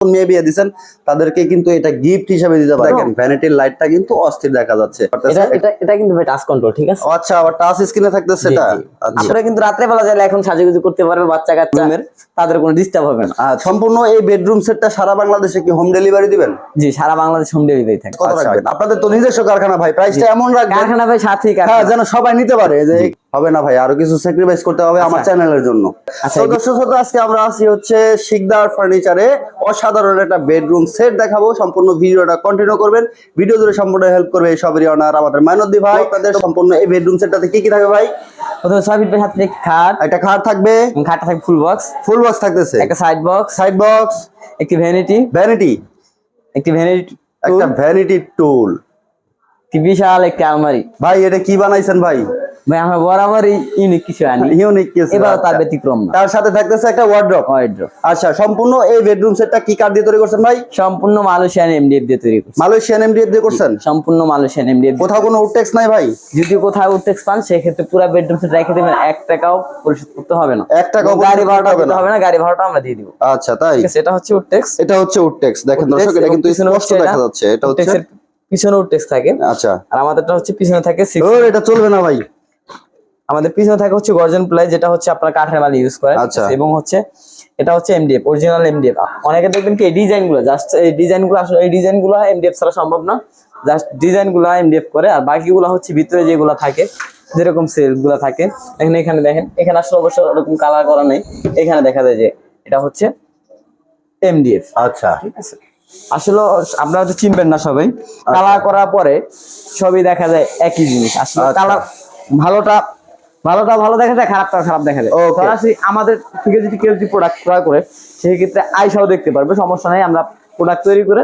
মেয়ে বিয়ে দিচ্ছেন তাদেরকে কিন্তু এটা গিফট হিসেবে দিতে পারে দেখেন ভ্যানিটির লাইটটা কিন্তু অস্থির দেখা যাচ্ছে। এটা এটা এটা কিন্তু ভাই টাচ কন্ট্রোল ঠিক আছে? আচ্ছা আবার টাচ স্ক্রিনে। আচ্ছা। আপনারা কিন্তু রাত্রে বেলা এখন সাজুগুজু করতে পারবে বাচ্চা কাচ্চাদের তাদের কোনো ডিস্টার্ব হবে না। সম্পূর্ণ এই বেডরুম সেটটা সারা বাংলাদেশে কি হোম ডেলিভারি দিবেন? জি সারা বাংলাদেশ হোম ডেলিভারি থাকে কত রাখবেন? আপনাদের তো নিজস্ব কারখানা ভাই প্রাইসটা এমন রাখবেন। কারখানা ভাই সাথেই হ্যাঁ কারখানা যেন সবাই নিতে পারে যে হবে না ভাই আরও কিছু স্যাক্রিফাইস করতে হবে আমার চ্যানেলের জন্য। আচ্ছা, দর্শক শ্রোতা, আজকে আমরা আছি হচ্ছে শিকদার ফার্নিচারে অসাধারণ একটা বেডরুম সেট দেখাবো সম্পূর্ণ ভিডিওটা কন্টিনিউ করবেন। ভিডিও জুড়ে সম্পূর্ণ হেল্প করবে এই সবেরই অনার আমাদের মাইনদ্দি ভাই। আপনাদের সম্পূর্ণ এই বেডরুম সেটটাতে কি কি থাকবে ভাই? প্রথমে ছয় ফিট বাই সাত ফিট খাট। একটা খাট থাকবে। খাটটা থাকবে ফুল বক্স ফুল বক্স থাকতেছে। একটা সাইড বক্স সাইড বক্স একটি ভ্যানিটি ভ্যানিটি একটি ভ্যানিটি একটা ভ্যানিটি টুল একটি বিশাল একটি আলমারি। ভাই এটা কি বানাইছেন ভাই? ভাই আমরা বরাবরই ইউনিক কিছু আনি। ইউনিক কিছু এবার তার আচ্ছা। ব্যতিক্রম না। তার সাথে থাকতেছে একটা ওয়ার্ড্রপ আচ্ছা সম্পূর্ণ এই বেডরুম সেটটা কি কাঠ দিয়ে তৈরি করছেন ভাই? সম্পূর্ণ মালয়েশিয়ান এমডিএফ দিয়ে তৈরি মালয়েশিয়ান এমডিএফ দিয়ে করছেন? সম্পূর্ণ মালয়েশিয়ান এমডিএফ কোথাও কোনো উডটেক্স নাই ভাই? যদি কোথাও পান সেক্ষেত্রে পুরো বেডরুম সেট রেখে দেবেন। এক টাকাও পরিশোধ করতে হবে না। এক টাকাও গাড়ি ভাড়াটা হবে দিতে না। হবে না গাড়ি ভাড়াটা আমরা দিয়ে দিব। আচ্ছা তাই? এটা হচ্ছে এটা হচ্ছে উডটেক্স দেখেন দর্শক এটা কিন্তু স্পষ্ট দেখা যাচ্ছে। এটা হচ্ছে পিছনে থাকে। আচ্ছা। আর আমাদেরটা হচ্ছে পিছনে থাকে এটা চলবে না ভাই। আমাদের পিছনে থাকে হচ্ছে গর্জন প্লাই যেটা হচ্ছে আপনার কাঠের মাল ইউজ করে আচ্ছা। এবং হচ্ছে এটা হচ্ছে এমডিএফ অরিজিনাল এমডিএফ অনেকে দেখবেন কি এই ডিজাইনগুলো জাস্ট এই ডিজাইনগুলো আসলে এই ডিজাইনগুলো এমডিএফ ছাড়া সম্ভব না। জাস্ট ডিজাইনগুলো এমডিএফ করে আর বাকিগুলো হচ্ছে ভিতরে যেগুলো থাকে যেরকম সেলগুলো থাকে। এখানে এখানে দেখেন এখানে আসলে অবশ্য ওরকম কালার করা নেই। এখানে দেখা যায় যে এটা হচ্ছে এমডিএফ আচ্ছা। ঠিক আছে? আসলে আপনারা তো চিনবেন না সবাই। কালার করার পরে সবই দেখা যায় একই জিনিস। আসলে আচ্ছা। কালার ভালোটা ভালোটা ভালো দেখা যায় খারাপটা খারাপ দেখা যায়. সরাসরি আমাদের থেকে যদি কেউ যদি প্রোডাক্ট ক্রয় করে সেই ক্ষেত্রে আয়সাও দেখতে পারবে সমস্যা নাই আমরা প্রোডাক্ট তৈরি করে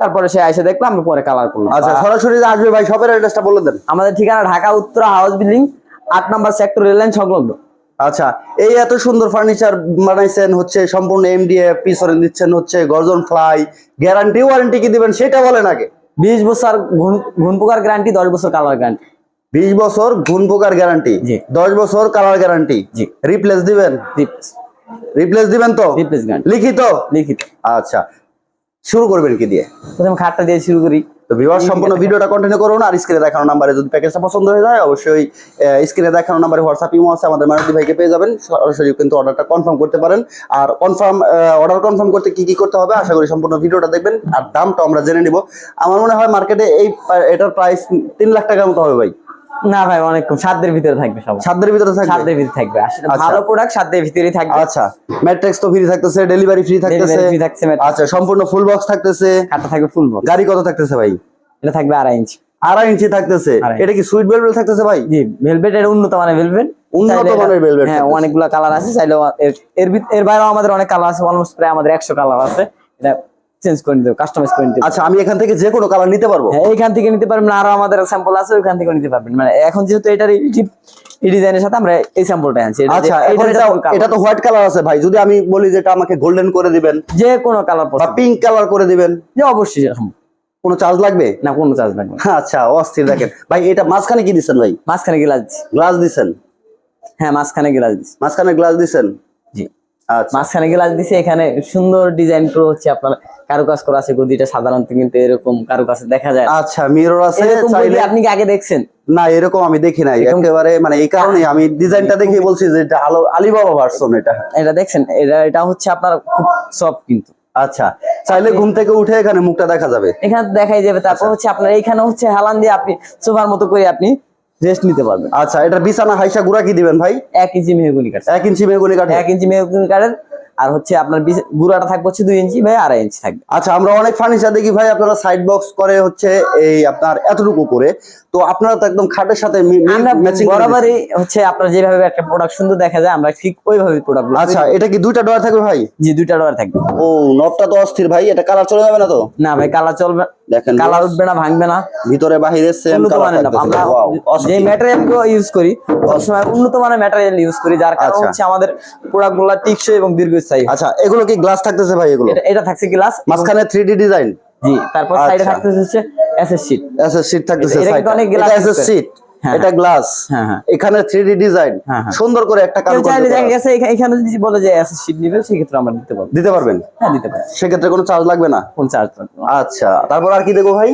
তারপরে সে আয়সা দেখলাম আমরা পরে কালার করলাম। আচ্ছা সরাসরি যে আসবে ভাই সবের অ্যাড্রেসটা বলে দেন। আমাদের ঠিকানা ঢাকা উত্তরা হাউস বিল্ডিং আট নাম্বার সেক্টর রেল লাইন সংলগ্ন। আচ্ছা এই এত সুন্দর ফার্নিচার বানাইছেন হচ্ছে সম্পূর্ণ এমডিএফ পিছনে দিচ্ছেন হচ্ছে গর্জন ফ্লাই গ্যারান্টি ওয়ারেন্টি কি দিবেন সেটা বলেন আগে। বিশ বছর ঘুন- ঘুন পোকার গ্যারান্টি দশ বছর কালার গ্যারান্টি বিশ বছর ঘুন পোকার গ্যারান্টি। দশ বছর কালার গ্যারান্টি জি। রিপ্লেস দিবেন? রিপ্লেস দিবেন তো? লিখিত? লিখিত। আচ্ছা। শুরু করবেন কি দিয়ে? প্রথমে খাটটা দিয়ে শুরু করি। তো ভিউয়ার সম্পূর্ণ ভিডিওটা কন্টিনিউ করুন আর স্ক্রিনে দেখানো নাম্বারে যদি প্যাকেজটা পছন্দ হয়ে যায় অবশ্যই স্ক্রিনে দেখানো নাম্বারে হোয়াটসঅ্যাপ ইমো আছে আমাদের মানবী ভাইকে পেয়ে যাবেন। সরাসরি কিন্তু অর্ডারটা কনফার্ম করতে পারেন। আর কনফার্ম অর্ডার কনফার্ম করতে কি কি করতে হবে আশা করি সম্পূর্ণ ভিডিওটা দেখবেন। আর দামটা আমরা জেনে নিব। আমার মনে হয় মার্কেটে এই এটার প্রাইস তিন লাখ টাকার মতো হবে ভাই। না ভাই অনেক কম ভিতরে থাকবে সব। ভিতরে থাকবে? ভিতরে থাকবে। আসলে আচ্ছা। ভালো প্রোডাক্ট ভিতরেই থাকবে। আচ্ছা। ম্যাট্রিক্স তো ফ্রি থাকতেছে ডেলিভারি ফ্রি থাকতেছে। free থাকছে, আচ্ছা সম্পূর্ণ ফুল বক্স থাকতেছে। খাটটা থাকবে ফুল বক্স গাড়ি কত থাকতেছে ভাই? এটা থাকবে আড়াই ইঞ্চ আড়াই ইঞ্চি থাকতেছে। এটা কি সুইট বেলবেল থাকতেছে ভাই? জি ভেলভেট এর উন্নত মানের ভেলভেট উন্নত মানের velvet হ্যাঁ। অনেকগুলো কালার আছে চাইলে এর এর বাইরেও আমাদের অনেক কালার আছে অলমোস্ট প্রায় আমাদের একশো কালার আছে। এটা চেঞ্জ করে নিতে কাস্টমাইজ করে নিতে আচ্ছা আমি এখান থেকে যে কোনো কালার নিতে পারব? হ্যাঁ এইখান থেকে নিতে পারবেন আরও আমাদের স্যাম্পল আছে ওইখান থেকে নিতে পারবেন। মানে এখন যেহেতু এটার এই ডিজাইনের সাথে আমরা এই স্যাম্পলটা আনছি এটা- আচ্ছা এখন এটা এটা তো হোয়াইট কালার আছে ভাই যদি আমি বলি যে এটা আমাকে গোল্ডেন করে দিবেন যে কোনো কালার বা পিঙ্ক কালার করে দিবেন যে অবশ্যই। কোনো চার্জ লাগবে? না কোনো চার্জ লাগবে আচ্ছা অস্থির দেখেন। ভাই এটা মাঝখানে কি দিচ্ছেন ভাই? মাঝখানে গ্লাস গ্লাস দিচ্ছেন? হ্যাঁ মাঝখানে গ্লাস দিচ্ছি। মাঝখানে গ্লাস আচ্ছা মাঝখানে গ্লাস দিছে এখানে সুন্দর ডিজাইন করে হচ্ছে আপনার। কারুকাজ করা আছে গদিটা সাধারণত কিন্তু এরকম কারুকাজ দেখা যায়। আচ্ছা মিরর আছে আপনি কি আগে দেখছেন? না এরকম আমি দেখি নাই। একেবারে মানে এই কারণে আমি ডিজাইনটা দেখে বলছি যে এটা আলো আলিবাবা ভার্সন এটা। এটা দেখছেন এটা এটা হচ্ছে আপনার খুব সফট কিন্তু। আচ্ছা চাইলে ঘুম থেকে উঠে এখানে মুখটা দেখা যাবে। এখানে দেখাই যাবে। তারপর হচ্ছে আপনার এইখানে হচ্ছে হেলান দিয়ে আপনি সোফার মতো করে আপনি রেস্ট নিতে পারবেন আচ্ছা এটা বিছানা হাইসা গুড়া কি দিবেন ভাই? এক ইঞ্চি মেহগুনি কাঠ এক ইঞ্চি মেগুনি কাঠ এক ইঞ্চি মেহগুনি কাঠের। আর হচ্ছে আপনার গুঁড়াটা থাকবে হচ্ছে দুই ইঞ্চি ভাই আড়াই ইঞ্চি থাকবে। আচ্ছা আমরা অনেক ফার্নিচার দেখি ভাই আপনারা সাইড বক্স করে হচ্ছে এই আপনার এতটুকু করে। তো আপনারা তো একদম খাটের সাথে ম্যাচিং বরাবরই হচ্ছে আপনার যেভাবে একটা প্রোডাক্ট সুন্দর দেখা যায় আমরা ঠিক ওইভাবে প্রোডাক্ট আচ্ছা এটা কি দুইটা ডোর থাকবে ভাই? জি দুইটা ডোর থাকবে। ও নবটা তো অস্থির ভাই এটা কালার চলে যাবে না তো? না ভাই কালার চলবে দেখেন কালার উঠবে না ভাঙবে না। ভিতরে বাহিরে সেম উন্নত কালার আমরা যে ম্যাটেরিয়ালগুলো ইউজ করি সবসময় উন্নত মানের ম্যাটেরিয়াল ইউজ করি যার কারণে আচ্ছা। হচ্ছে আমাদের প্রোডাক্টগুলো টিকসই এবং দীর্ঘস্থায়ী। আচ্ছা এগুলো কি গ্লাস থাকতেছে ভাই এগুলো? এটা এটা থাকছে গ্লাস মাঝখানে 3D ডিজাইন জি তারপর সাইডে আচ্ছা। থাকতেছে হচ্ছে এসএস শীট এসএস শীট থাকতেছে এটা সাইডে অনেক গ্লাস এসএস শীট এটা গ্লাস হ্যাঁ হ্যাঁ। এখানে থ্রি ডিজাইন হ্যাঁ, হ্যাঁ। সুন্দর করে একটা কেউ চাইলে দেখা গেছে এখানে যদি বলে যে অ্যাসেস শিট নিবে সেক্ষেত্রে আমরা দিতে পারব। দিতে পারবেন? হ্যাঁ দিতে পারব। সেক্ষেত্রে কোনো চার্জ লাগবে না? কোন চার্জ লাগবে আচ্ছা তারপর আর কি দেখো ভাই?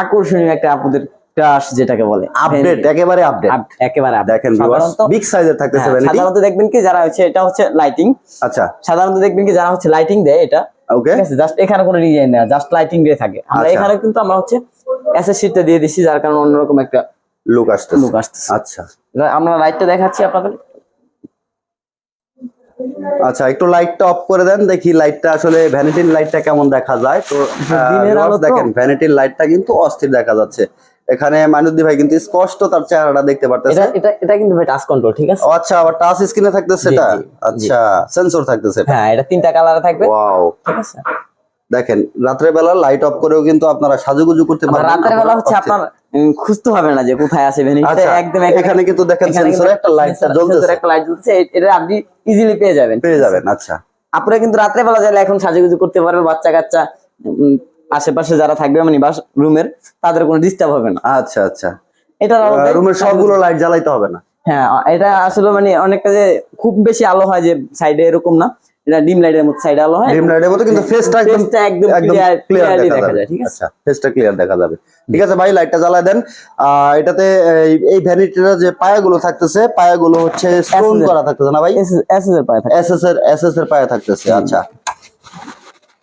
আকর্ষণীয় একটা আপনাদের ক্রাশ যেটাকে বলে আপডেট একেবারে আপডেট আপ- একেবারে update। দেখেন সাধারণত বিগ সাইজের থাকতেছে হ্যাঁ, সাধারণত দেখবেন কি যারা হচ্ছে এটা হচ্ছে লাইটিং আচ্ছা। সাধারণত দেখবেন কি যারা হচ্ছে লাইটিং দেয় এটা। ওকে জাস্ট এখানে কোনো ডিজাইন জাস্ট লাইটিং দিয়ে থাকে। আমরা আচ্ছা। এখানে কিন্তু আমরা হচ্ছে শিটটা দিয়ে দিচ্ছি যার কারণে অন্যরকম একটা লুক আসতেছে। লুক আসতেছে। আচ্ছা। আমরা লাইটটা দেখাচ্ছি আপনাদের। আচ্ছা একটু লাইটটা অফ করে দেন দেখি লাইটটা আসলে ভ্যানিটির লাইটটা কেমন দেখা যায়। তো আলো দেখেন ভ্যানিটির লাইটটা কিন্তু অস্থির দেখা যাচ্ছে। এখানে মাইনুদ্দি ভাই কিন্তু স্পষ্ট তার চেহারাটা দেখতে পারতেছে। এটা এটা কিন্তু টাচ কন্ট্রোল ঠিক আছে? আচ্ছা আবার টাচ স্ক্রিনে থাকতেছে এটা। আচ্ছা সেন্সর থাকতেছে এটা। হ্যাঁ এটা তিনটা কালারে থাকবে। ওয়াও ঠিক আছে? দেখেন রাত্রে বেলা লাইট অফ করেও কিন্তু আপনারা সাজুগুজু করতে পারবেন রাতের বেলা হচ্ছে আপনার খুঁজতে হবে না যে কোথায় আছে ভেনিটি আচ্ছা একদম এখানে কিন্তু দেখেন সেন্সরে একটা লাইট জ্বলতেছে। একটা লাইট জ্বলছে এটা আপনি ইজিলি পেয়ে যাবেন। পেয়ে যাবেন আচ্ছা। আপনারা কিন্তু রাত্রে বেলা চাইলে এখন সাজুগুজু করতে পারবে বাচ্চা কাচ্চা আশেপাশে যারা থাকবে মানে বাস রুমের তাদের কোনো ডিস্টার্ব হবে না। আচ্ছা আচ্ছা। এটা রুমের সবগুলো লাইট জ্বালাইতে হবে না। হ্যাঁ এটা আসলে মানে অনেকটা যে খুব বেশি আলো হয় যে সাইডে এরকম না। এটা ডিম লাইটের মতো সাইড আলো হয়। ডিম লাইটের মতো কিন্তু ফেসটা একদম একদম ক্লিয়ার দেখা যায়, ঠিক আছে? আচ্ছা ফেসটা ক্লিয়ার দেখা যাবে। ঠিক আছে ভাই লাইটটা জ্বালায় দেন। আহ, এটাতে এই- ভ্যানিটির যে পায়াগুলো থাকতেছে পায়াগুলো হচ্ছে স্টোন করা থাকতেছে না ভাই? এসএস এর পায়া থাকে এসএস এর এসএস এর পায়া থাকতেছে আচ্ছা।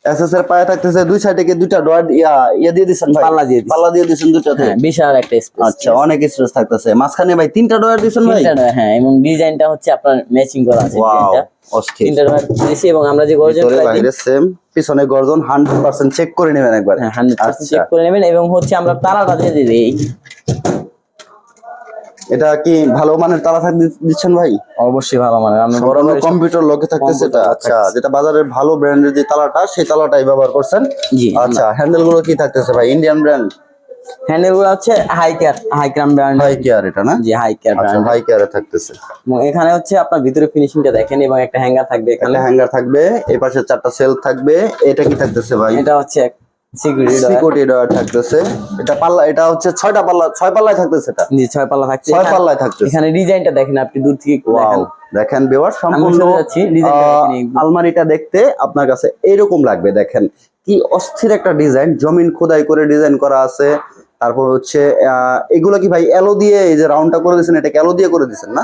এসএস এর পায়া থাকতেছে দুই সাইডে কি দুইটা ডট ইয়া ইয়া দিয়ে দিছেন ভাই? পাল্লা দিয়ে। পাল্লা দিয়ে দিছেন দুইটাতে হ্যাঁ বিশাল একটা স্পেস আচ্ছা অনেক স্পেস থাকতেছে। মাঝখানে ভাই তিনটা ডয়ার দিছেন ভাই? হ্যাঁ এবং ডিজাইনটা হচ্ছে আপনার ম্যাচিং করা আছে ওয়াও অস্থির। তিনটা ডয়ার দিয়েছি এবং আমরা যে গর্জন বাইরে সেম পিছনে গর্জন 100% চেক করে নেবেন একবার। হ্যাঁ পার্সেন্ট আচ্ছা। চেক করে নেবেন এবং হচ্ছে আমরা তারাটা দিয়ে দিই। এটা কি ভালো মানের তালা থাক দিচ্ছেন ভাই? অবশ্যই ভালো মানে আমি বড় কম্পিউটার লকে থাকতেছে এটা। আচ্ছা যেটা বাজারের ভালো ব্র্যান্ডের যে তালাটা সেই তালাটাই ব্যবহার করছেন? জি আচ্ছা হ্যান্ডেলগুলো কি থাকতেছে ভাই? ইন্ডিয়ান ব্র্যান্ড হ্যান্ডেলগুলো হচ্ছে হাই কেয়ার হাই ক্রাম ব্র্যান্ড হাই কেয়ার এটা না? জি হাই কেয়ার আচ্ছা ব্র্যান্ড হাই কেয়ারে থাকতেছে। এখানে হচ্ছে আপনার ভিতরে ফিনিশিংটা দেখেন এবং একটা হ্যাঙ্গার থাকবে এখানে। হ্যাঙ্গার থাকবে এই পাশে চারটা সেল থাকবে এটা কি থাকতেছে ভাই? এটা হচ্ছে সিকিউরিটি সিকিউরিটি ডয়ার থাকতেছে। এটা পাল্লা এটা হচ্ছে ছয়টা পাল্লা ছয় পাল্লায় থাকতেছে এটা? জি ছয় পাল্লা থাকছে। ছয় এখানে- পাল্লায় থাকতেছে। এখানে ডিজাইনটা দেখেন আপনি দূর থেকে দেখেন। দেখেন বিওয়ার সম্পূর্ণ। আলমারিটা দেখতে আপনার কাছে এইরকম লাগবে দেখেন। কি অস্থির একটা ডিজাইন জমিন খোদাই করে ডিজাইন করা আছে। তারপর হচ্ছে আহ, এগুলো কি ভাই এলো দিয়ে এই যে রাউন্ডটা করে দিয়েছেন এটা এলো দিয়ে করে দিয়েছেন না?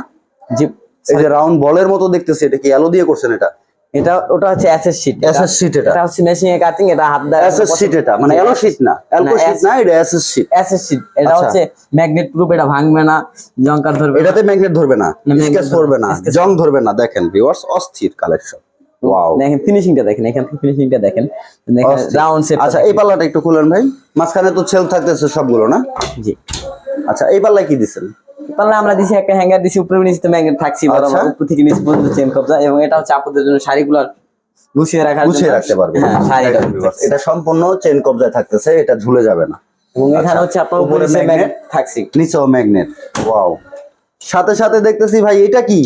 জি এই যে রাউন্ড বলের মতো দেখতেছি এটা কি এলো দিয়ে করছেন এটা? এটা ওটা হচ্ছে এসএস শিট এসএস শীট এটা। এটা হচ্ছে মেশিং এ কাটিং এটা হাত দ্বারা এসএস শীট এটা মানে এলো শীট না। এলকো না, শীট না এটা এসএস শীট এসএস শিট এটা আচ্ছা। হচ্ছে ম্যাগনেট প্রুফ এটা ভাঙবে না জঙ্কার ধরবে এটাতে ম্যাগনেট ধরবে না স্কেচ ধরবে না জং ধরবে না। দেখেন ভিউয়ার্স অস্থির কালেকশন ওয়াও দেখেন ফিনিশিংটা দেখেন এখান থেকে ফিনিশিংটা দেখেন। দেখেন রাউন্ড শেপ আচ্ছা এই পাল্লাটা একটু খুলেন ভাই। মাঝখানে তো সেল থাকতেছে সবগুলো না? জি। আচ্ছা এই পাল্লায় কি দিছেন? তাহলে আমরা দিছি একটা হ্যাঙ্গার দিছি উপরে নিচে তো ম্যাগনেট থাকছি আচ্ছা। বরাবর উপর থেকে নিচ পর্যন্ত চেন কবজা এবং এটা হচ্ছে আপনাদের জন্য শাড়িগুলো গুছিয়ে রাখার গুছিয়ে রাখতে পারবে। হ্যাঁ এটা সম্পূর্ণ চেন কবজায় থাকতেছে এটা ঝুলে যাবে না। এবং এখানে হচ্ছে আপনার উপরে ম্যাগনেট থাকছি। নিচেও ম্যাগনেট ওয়াও সাথে সাথে দেখতেছি ভাই এটা কি?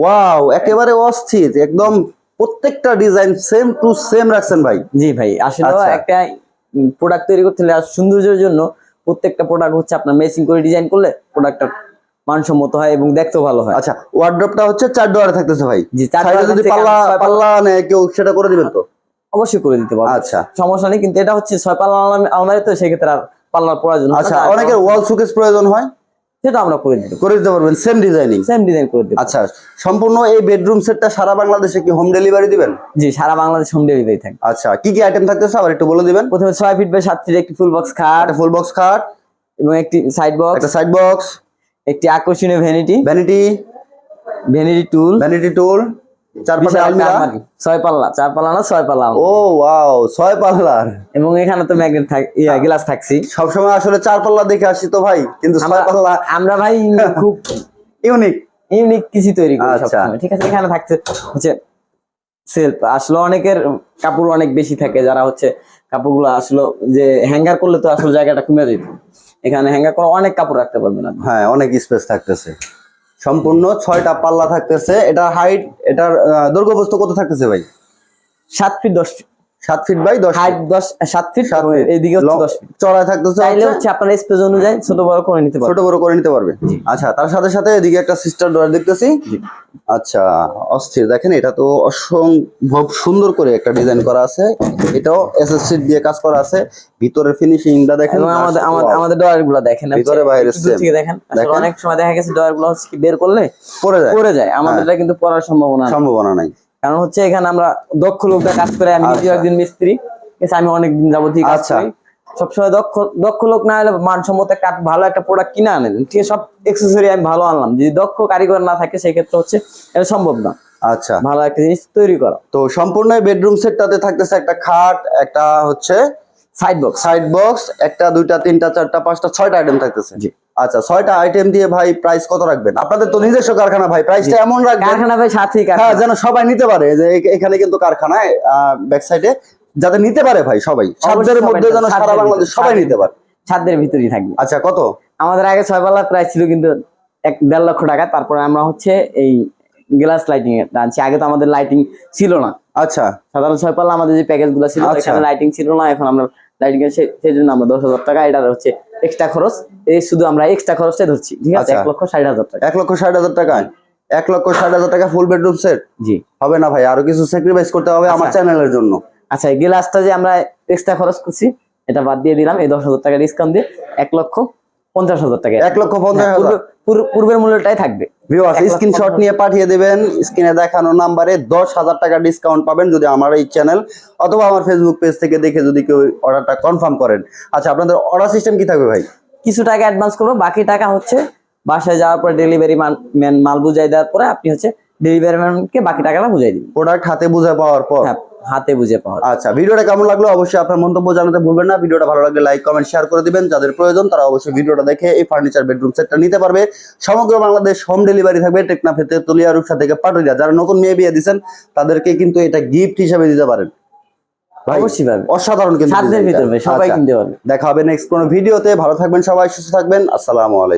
ওয়াও একেবারে অস্থির একদম প্রত্যেকটা ডিজাইন সেম টু সেম রাখছেন ভাই। জি ভাই আসলে আচ্ছা। একটা প্রোডাক্ট তৈরি করতে সৌন্দর্যের জন্য প্রত্যেকটা প্রোডাক্ট হচ্ছে আপনার মেসিং করে ডিজাইন করলে প্রোডাক্টটা মানসম্মত হয় এবং দেখতেও ভালো হয়। আচ্ছা ওয়ার্ড্রপটা হচ্ছে চার ডোয়ারে থাকতেছে ভাই। জি, চার যদি পাল্লা পাল্লা- নেয় কেউ সেটা করে দিবেন তো? অবশ্যই করে দিতে পারব। আচ্ছা। সমস্যা নেই কিন্তু এটা হচ্ছে ছয় পাল্লা আলমারি- তো সেক্ষেত্রে আর পাল্লার প্রয়োজন আচ্ছা। অনেকের ওয়াল সুকেস প্রয়োজন হয়। সেটা আমরা করে দিতে করে দিতে পারবেন সেম ডিজাইনিং সেম ডিজাইন করে দেবো। আচ্ছা সম্পূর্ণ এই বেডরুম সেটটা সারা বাংলাদেশে কি হোম ডেলিভারি দিবেন? জি সারা বাংলাদেশ হোম ডেলিভারি থাকে। আচ্ছা কি কি আইটেম থাকতেছে আবার একটু বলে দিবেন? প্রথমে ছয় ফিট বাই সাত ফিট একটি ফুল বক্স খাট। ফুল বক্স খাট। এবং একটি সাইড বক্স একটা সাইড বক্স একটি আকর্ষণীয় ভ্যানিটি ভ্যানিটি ভ্যানিটি টুল ভ্যানিটি টুল চার পাশে আলমিরা? ছয় পাল্লা চার পাল্লা না ছয় পাল্লা ও ওয়াও ছয় পাল্লার এবং এখানে তো ম্যাগনেট থাক ইয়া গ্লাস থাকছি। সবসময় আসলে চার পাল্লা দেখে আসি তো ভাই কিন্তু ছয় পাল্লা আমরা ভাই খুব ইউনিক। ইউনিক কিছু তৈরি করি আচ্ছা। সবসময় ঠিক আছে? এখানে থাকছে হচ্ছে সেলফ আসলে অনেকের কাপড় অনেক বেশি থাকে যারা হচ্ছে কাপড়গুলো আসলো যে হ্যাঙ্গার করলে তো আসলে জায়গাটা কমে যেত এখানে হ্যাঙ্গার করে অনেক কাপড় রাখতে পারবেন হ্যাঁ অনেক স্পেস থাকতেছে। সম্পূর্ণ ছয়টা পাল্লা থাকতেছে। এটার হাইট এটার দৈর্ঘ্য কত থাকতেছে ভাই? সাত ফিট দশ ফিট সাত ফিট বাই দশ হাইট দশ সাত ফিট সাত এবং feet। এইদিকে দশ ফিট চড়ায় থাকতেছে চাইলে হচ্ছে হচ্ছে আপনার স্পেস অনুযায়ী ছোট বড় করে নিতে পারবেন ছোট বড় করে নিতে পারবে। আচ্ছা তার সাথে সাথে এদিকে একটা সিস্টার ডোর দেখতেছি। আচ্ছা অস্থির। দেখেন এটা তো অসম্ভব সুন্দর করে একটা ডিজাইন করা আছে। এটাও এসএসসি দিয়ে কাজ করা আছে। ভিতরের ফিনিশিংটা দেখেন আমাদের আমাদের ডয়ারগুলো দেখেন। ভিতরে বাইরে। থেকে দেখেন। অনেক সময় দেখা গেছে ডয়ারগুলো বের করলে পড়ে যায়। পড়ে যায়। আমাদের এটা কিন্তু পড়ার সম্ভাবনা। সম্ভাবনা নাই। কারণ হচ্ছে এখানে আমরা দক্ষ লোকটা কাজ করে আমি নিজেও আচ্ছা। একজন মিস্ত্রি। আমি অনেক দিন যাবতীয় কাজ আচ্ছা। করি। সবসময় দক্ষ দক্ষ লোক না হলে মানসম্মত একটা ভালো একটা প্রোডাক্ট কিনে আনেন ঠিক আছে সব এক্সেসরি আমি ভালো আনলাম। যদি দক্ষ কারিগর না থাকে সেই ক্ষেত্রে হচ্ছে এটা সম্ভব না। আচ্ছা। ভালো একটা জিনিস তৈরি করা। তো সম্পূর্ণ বেডরুম সেটটাতে থাকতেছে একটা খাট একটা হচ্ছে সাইড বক্স সাইড বক্স একটা দুইটা তিনটা চারটা পাঁচটা ছয়টা আইটেম থাকতেছে। জি। আচ্ছা ছয়টা আইটেম দিয়ে ভাই প্রাইস কত রাখবেন? আপনাদের তো নিজস্ব কারখানা ভাই প্রাইসটা এমন রাখবেন। কারখানা ভাই সাথেই হ্যাঁ যেন সবাই নিতে পারে যে এখানে কিন্তু কারখানায় ব্যাক সাইডে যাতে নিতে পারে ভাই সবাই। সাধ্যের মধ্যে যেন সারা বাংলাদেশ সবাই নিতে পারে। ছাদের ভিতরেই থাকবে। আচ্ছা কত? আমাদের আগে ছয় পাল্লা প্রাইস ছিল কিন্তু এক দেড় লক্ষ টাকা তারপরে আমরা হচ্ছে এই গ্লাস লাইটিং এ আনছি আগে তো আমাদের লাইটিং ছিল না। আচ্ছা। সাধারণ ছয় পাল্লা আমাদের যে প্যাকেজগুলো ছিল আচ্ছা। লাইটিং ছিল না এখন আমরা লাইটিং গেছে সেই জন্য আমরা দশ হাজার টাকা এটা হচ্ছে এক্সট্রা খরচ। এই শুধু আমরা এক্সট্রা খরচটা ধরছি ঠিক আছে? আচ্ছা। এক লক্ষ ষাট হাজার টাকা। এক লক্ষ ষাট হাজার টাকা এক লক্ষ ষাট হাজার টাকা ফুল বেডরুম সেট জি। হবে না ভাই আরও কিছু স্যাক্রিফাইস করতে হবে আমার। চ্যানেলের জন্য। আচ্ছা এই গ্লাসটা যে আমরা এক্সট্রা খরচ করছি এটা বাদ দিয়ে দিলাম এই দশ হাজার টাকা ডিসকাউন্ট দিয়ে এক লক্ষ পঞ্চাশ হাজার টাকা। এক লক্ষ পঞ্চাশ হ্যাঁ, হাজার। পূর্বের মূল্যটাই থাকবে। ভিউয়ার্স স্ক্রিনশট নিয়ে পাঠিয়ে দেবেন। স্ক্রিনে দেখানো নাম্বারে দশ হাজার টাকা ডিসকাউন্ট পাবেন যদি আমার এই চ্যানেল অথবা আমার ফেসবুক পেজ থেকে দেখে যদি কেউ অর্ডারটা কনফার্ম করেন। আচ্ছা আপনাদের অর্ডার সিস্টেম কি থাকবে ভাই? কিছু টাকা অ্যাডভান্স করব বাকি টাকা হচ্ছে বাসায় যাওয়ার পরে ডেলিভারি ম্যান মাল বুঝাই দেওয়ার পরে আপনি হচ্ছে ডেলিভারি ম্যানকে বাকি টাকাটা বুঝাই দিবেন। প্রোডাক্ট হাতে বুঝে পাওয়ার পর। হ্যাঁ। হাতে বুঝে পাওয়া। আচ্ছা ভিডিওটা কেমন লাগল অবশ্যই আপনার মন্তব্য জানাতে ভুলবেন না। ভিডিওটা ভালো লাগলে লাইক কমেন্ট শেয়ার করে দিবেন। যাদের প্রয়োজন তারা অবশ্যই ভিডিওটা দেখে এই ফার্নিচার বেডরুম সেটটা নিতে পারবে। সমগ্র বাংলাদেশ হোম ডেলিভারি থাকবে টেকনাফেতে তুলিয়া রূপসা থেকে পাটুরিয়া যারা নতুন মেয়ে বিয়ে দিচ্ছেন তাদেরকে কিন্তু এটা গিফট হিসেবে দিতে পারেন। ভাই অবশ্যই পাবে। অসাধারণ কিন্তু সাধ্যের ভিতরে সবাই আচ্ছা, কিনতে পারবে। দেখা হবে নেক্সট কোনো ভিডিওতে। ভালো থাকবেন সবাই সুস্থ থাকবেন। আসসালামু আলাইকুম।